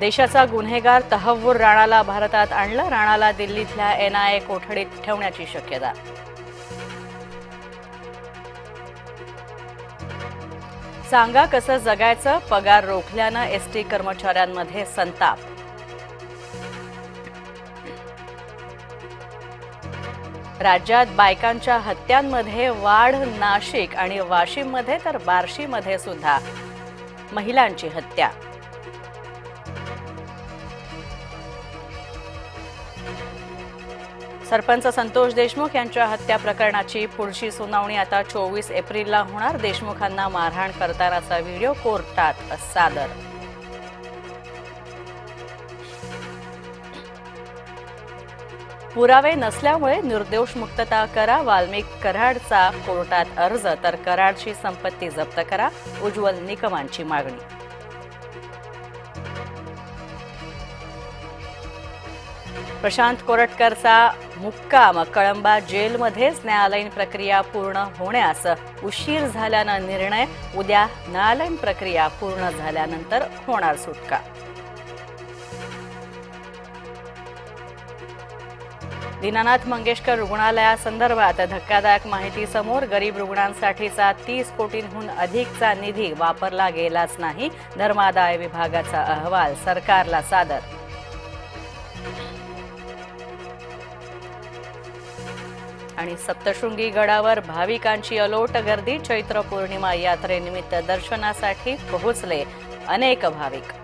देशाचा गुन्हेगार तहव्वूर राणाला भारतात आणलं राणाला दिल्लीतल्या एनआयए कोठडीत ठेवण्याची शक्यता. सांगा कसं जगायचं पगार रोखल्यानं एसटी कर्मचाऱ्यांमध्ये संताप. राज्यात बायकांच्या हत्यांमध्ये वाढ नाशिक आणि वाशिममध्ये तर बार्शीमध्ये सुद्धा. महिलांची हत्या. सरपंच संतोष देशमुख यांच्या हत्या प्रकरणाची पुढची सुनावणी आता चोवीस एप्रिलला होणार. देशमुखांना मारहाण करतानाचा व्हिडिओ कोर्टात सादर. पुरावे नसल्यामुळे निर्दोष मुक्तता करा वाल्मिक कराडचा कोर्टात अर्ज तर कराडची संपत्ती जप्त करा उज्ज्वल निकमांची मागणी. प्रशांत कोरटकरचा मुक्काम कळंबा जेलमध्येच न्यायालयीन प्रक्रिया पूर्ण होण्यास उशीर झाल्यानं निर्णय उद्या न्यायालयीन प्रक्रिया पूर्ण झाल्यानंतर होणार सुटका. दीनानाथ मंगेशकर रुग्णालयासंदर्भात धक्कादायक माहिती समोर गरीब रुग्णांसाठीचा तीस कोटींहून अधिकचा निधी वापरला गेलाच नाही धर्मादाय विभागाचा अहवाल सरकारला सादर आणि सप्तशृंगी गडावर भाविकांची अलोट गर्दी चैत्र पौर्णिमा यात्रेनिमित्त दर्शनासाठी पोहोचले अनेक भाविक.